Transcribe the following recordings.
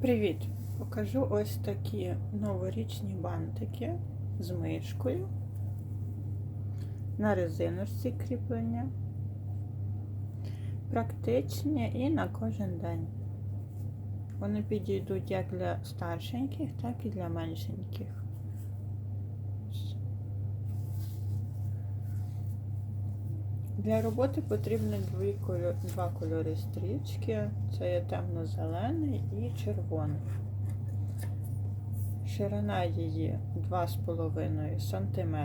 Привіт! Покажу ось такі новорічні бантики з мишкою на резиночці кріплення. Практичні і на кожен день. Вони підійдуть як для старшеньких, так і для меншеньких. Для роботи потрібні дві кольор, два кольори стрічки. Це є темно-зелений і червоний. Ширина її 2,5 см.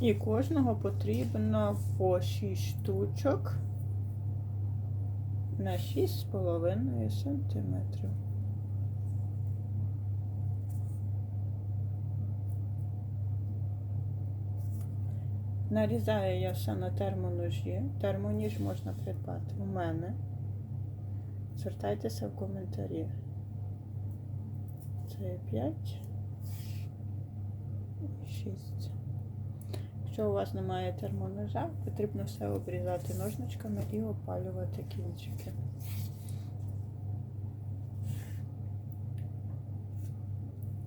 І кожного потрібно по 6 штучок на 6,5 см. Нарізаю я все на термоножі. Термоніж можна придбати у мене. Звертайтеся в коментарі. Це 5 і 6. Якщо у вас немає термоножа, потрібно все обрізати ножничками і опалювати кінчики.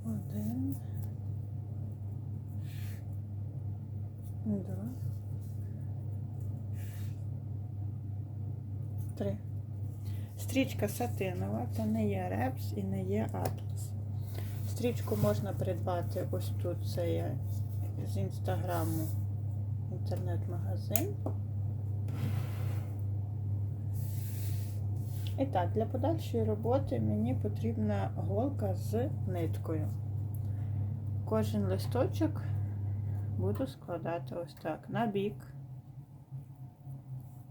Один. Два. Три. Стрічка сатинова, це не є репс і не є атлас. Стрічку можна придбати ось тут, це є з інстаграму інтернет-магазин. І так, для подальшої роботи мені потрібна голка з ниткою. Кожен листочок буду складати ось так на бік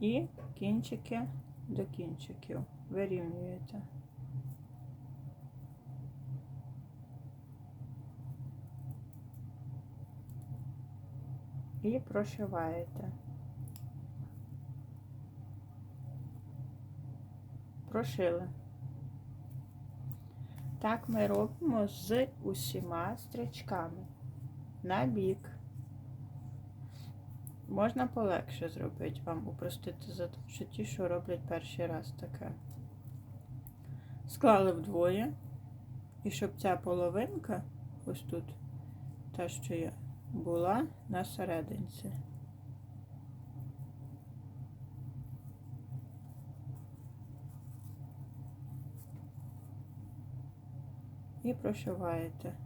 і кінчики до кінчиків вирівнюєте. І прошиваєте. Прошили. Так ми робимо з усіма стрічками на бік. Можна полегше зробити, вам упростити задачу ті, що роблять перший раз таке. Склали вдвоє, і щоб ця половинка, ось тут, та, що я була на серединці. І прошиваєте.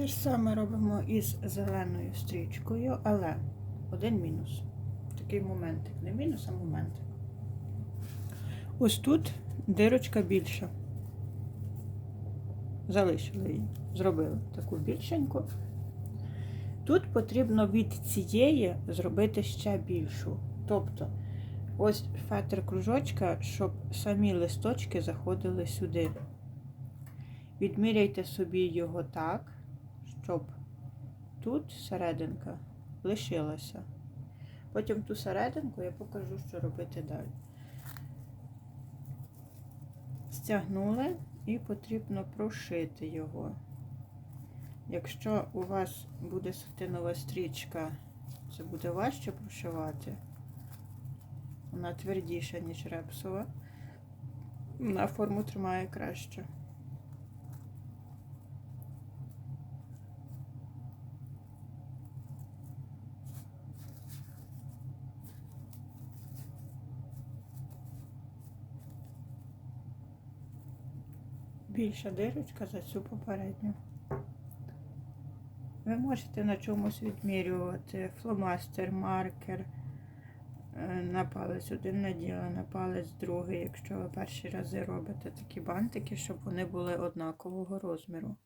Те ж саме робимо із зеленою стрічкою, але один мінус. Такий моментик. Не мінус, а моментик. Ось тут дирочка більша. Залишили її, зробили таку більшеньку. Тут потрібно від цієї зробити ще більшу. Тобто, ось фетр кружочка, щоб самі листочки заходили сюди. Відміряйте собі його так щоб тут серединка лишилася. Потім ту серединку я покажу, що робити далі. Стягнули і потрібно прошити його. Якщо у вас буде сатинова стрічка, це буде важче прошивати. Вона твердіша, ніж репсова. На форму тримає краще. Більша дирочка за цю попередню. Ви можете на чомусь відмірювати фломастер, маркер, е, на палець один наділа, на палець другий, якщо ви перші рази робите такі бантики, щоб вони були однакового розміру.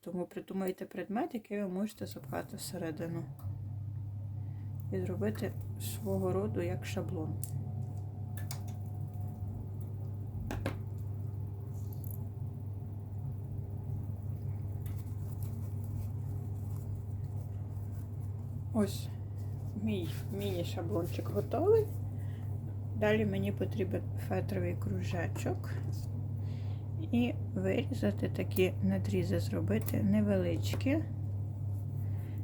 Тому придумайте предмет, який ви можете запхати всередину. І зробити свого роду як шаблон. Ось мій міні-шаблончик готовий. Далі мені потрібен фетровий кружечок і вирізати такі надрізи, зробити невеличкі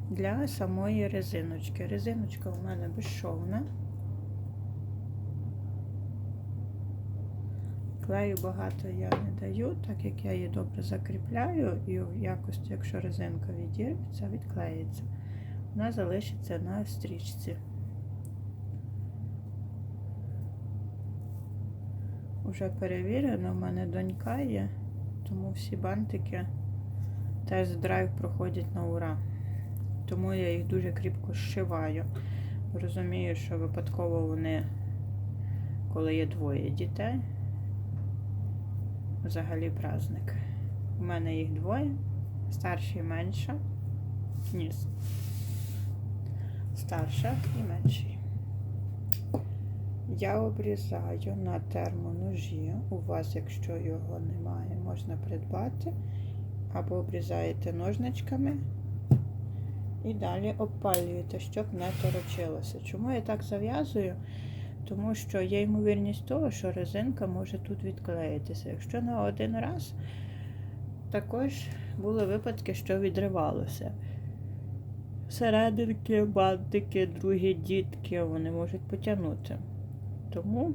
для самої резиночки. Резиночка у мене безшовна. Клею багато я не даю, так як я її добре закріпляю, і в якості, якщо резинка відірветься, відклеїться. Вона залишиться на стрічці. Уже перевірено, в мене донька є, тому всі бантики тест-драйв проходять на ура. Тому я їх дуже кріпко зшиваю. Розумію, що випадково вони, коли є двоє дітей, взагалі праздник. У мене їх двоє, старший менша. Ні, старша і менший. Я обрізаю на термоножі. У вас, якщо його немає, можна придбати. Або обрізаєте ножничками і далі обпалюєте, щоб не торочилося. Чому я так зав'язую? Тому що є ймовірність того, що резинка може тут відклеїтися. Якщо на один раз, також були випадки, що відривалося. Серединки, бантики, другі дітки, вони можуть потягнути. Тому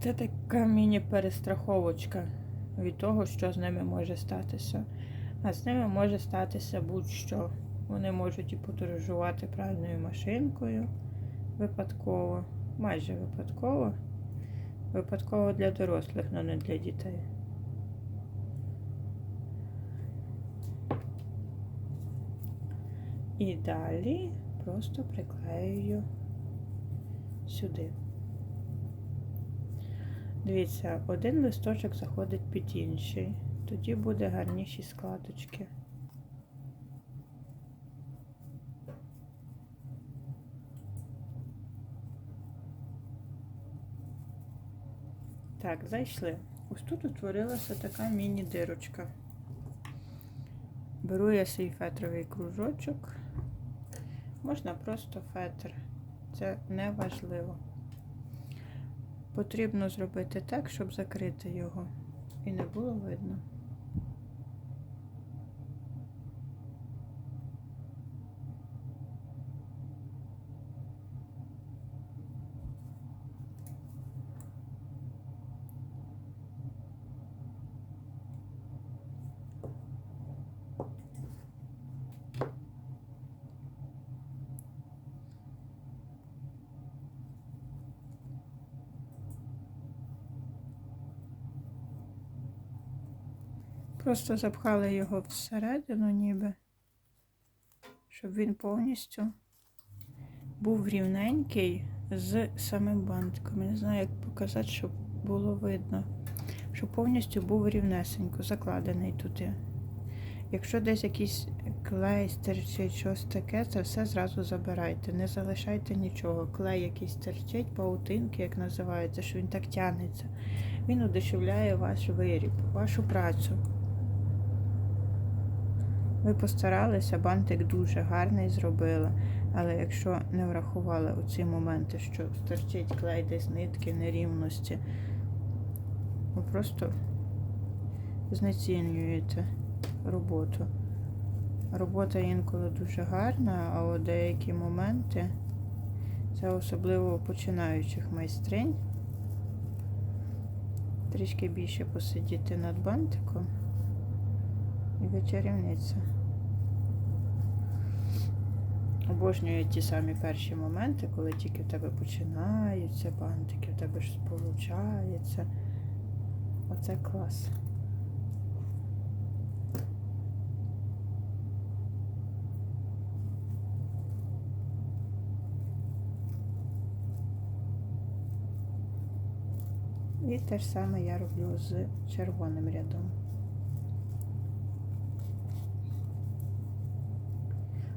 це така міні-перестраховочка від того, що з ними може статися. А з ними може статися будь-що. Вони можуть і подорожувати пральною машинкою випадково, майже випадково. Випадково для дорослих, але не для дітей. І далі просто приклеюю сюди. Дивіться, один листочок заходить під інший, тоді буде гарніші складочки. Так, зайшли. Ось тут утворилася така міні-дирочка. Беру я свій фетровий кружочок. Можна просто фетр. Це не важливо. Потрібно зробити так, щоб закрити його і не було видно. Просто запхали його всередину, ніби, щоб він повністю був рівненький з самим бантиком. Не знаю, як показати, щоб було видно. Щоб повністю був рівнесенько, закладений туди. Якщо десь якийсь клей стерчить, щось таке, це все зразу забирайте. Не залишайте нічого. Клей якийсь стерчить, паутинки, як називається, що він так тягнеться. Він удешевляє ваш виріб, вашу працю. Ви постаралися, бантик дуже гарний зробили. Але якщо не врахували оці моменти, що стерчить клей десь нитки, нерівності, ви просто знецінюєте роботу. Робота інколи дуже гарна, а от деякі моменти, це особливо у починаючих майстринь. Трішки більше посидіти над бантиком і вечерівниця. Обожнюю ті самі перші моменти, коли тільки в тебе починаються бантики, в тебе ж получається. Оце клас. І те ж саме я роблю з червоним рядом.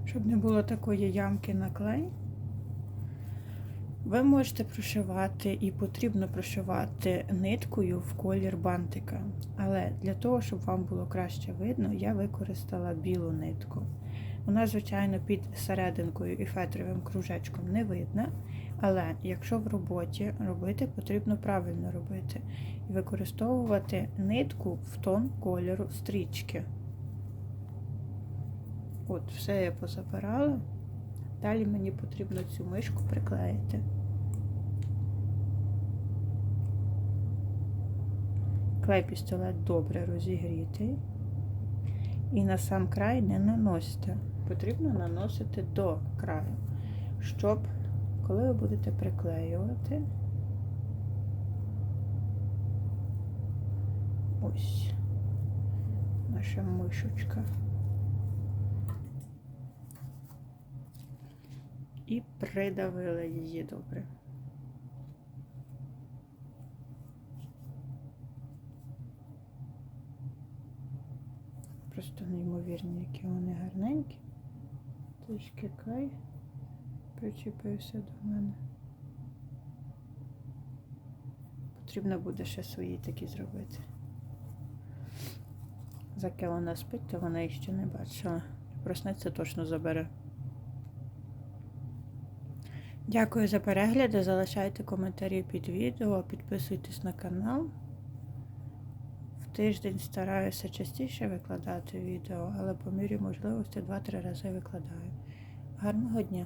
Щоб не було такої ямки на клей. Ви можете прошивати і потрібно прошивати ниткою в колір бантика. Але для того, щоб вам було краще видно, я використала білу нитку. Вона, звичайно, під серединкою і фетровим кружечком не видна. Але якщо в роботі робити, потрібно правильно робити. І використовувати нитку в тон кольору стрічки. От, все я позабирала. Далі мені потрібно цю мишку приклеїти. Клей пістолет добре розігрітий. І на сам край не наносите. Потрібно наносити до краю, щоб, коли ви будете приклеювати, ось наша мишечка. І придавила її добре. Просто неймовірні, які вони гарненькі. Трішки клей причепився до мене. Потрібно буде ще свої такі зробити. Заки вона спить, то вона їх ще не бачила. Проснеться точно забере. Дякую за перегляди. Залишайте коментарі під відео, підписуйтесь на канал. В тиждень стараюся частіше викладати відео, але по мірі можливості 2-3 рази викладаю. Гарного дня!